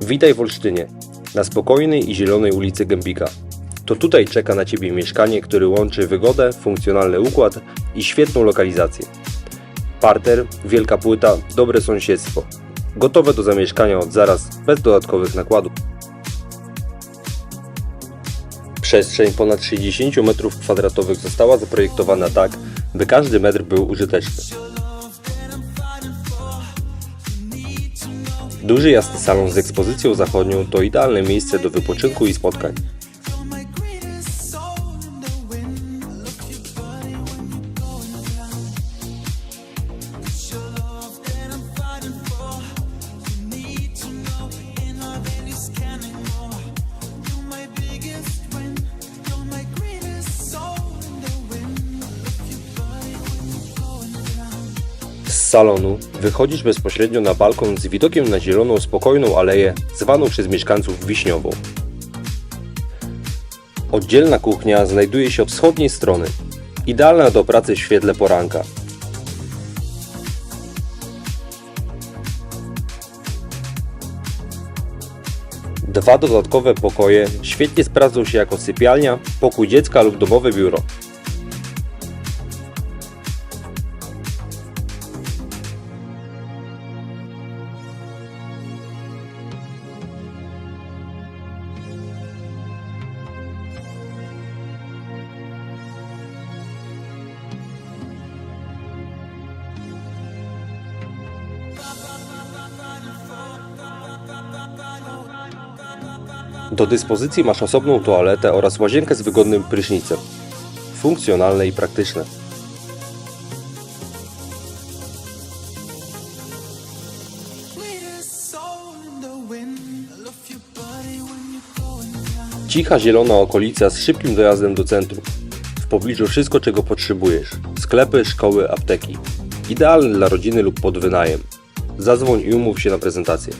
Witaj w Olsztynie, na spokojnej i zielonej ulicy Gębika. To tutaj czeka na Ciebie mieszkanie, które łączy wygodę, funkcjonalny układ i świetną lokalizację. Parter, wielka płyta, dobre sąsiedztwo. Gotowe do zamieszkania od zaraz, bez dodatkowych nakładów. Przestrzeń ponad 60 m2 została zaprojektowana tak, by każdy metr był użyteczny. Duży jasny salon z ekspozycją zachodnią to idealne miejsce do wypoczynku i spotkań. Salonu wychodzisz bezpośrednio na balkon z widokiem na zieloną, spokojną aleję zwaną przez mieszkańców Wiśniową. Oddzielna kuchnia znajduje się od wschodniej strony, idealna do pracy w świetle poranka. Dwa dodatkowe pokoje świetnie sprawdzą się jako sypialnia, pokój dziecka lub domowe biuro. Do dyspozycji masz osobną toaletę oraz łazienkę z wygodnym prysznicem. Funkcjonalne i praktyczne. Cicha zielona okolica z szybkim dojazdem do centrum. W pobliżu wszystko czego potrzebujesz. Sklepy, szkoły, apteki. Idealny dla rodziny lub pod wynajem. Zadzwoń i umów się na prezentację.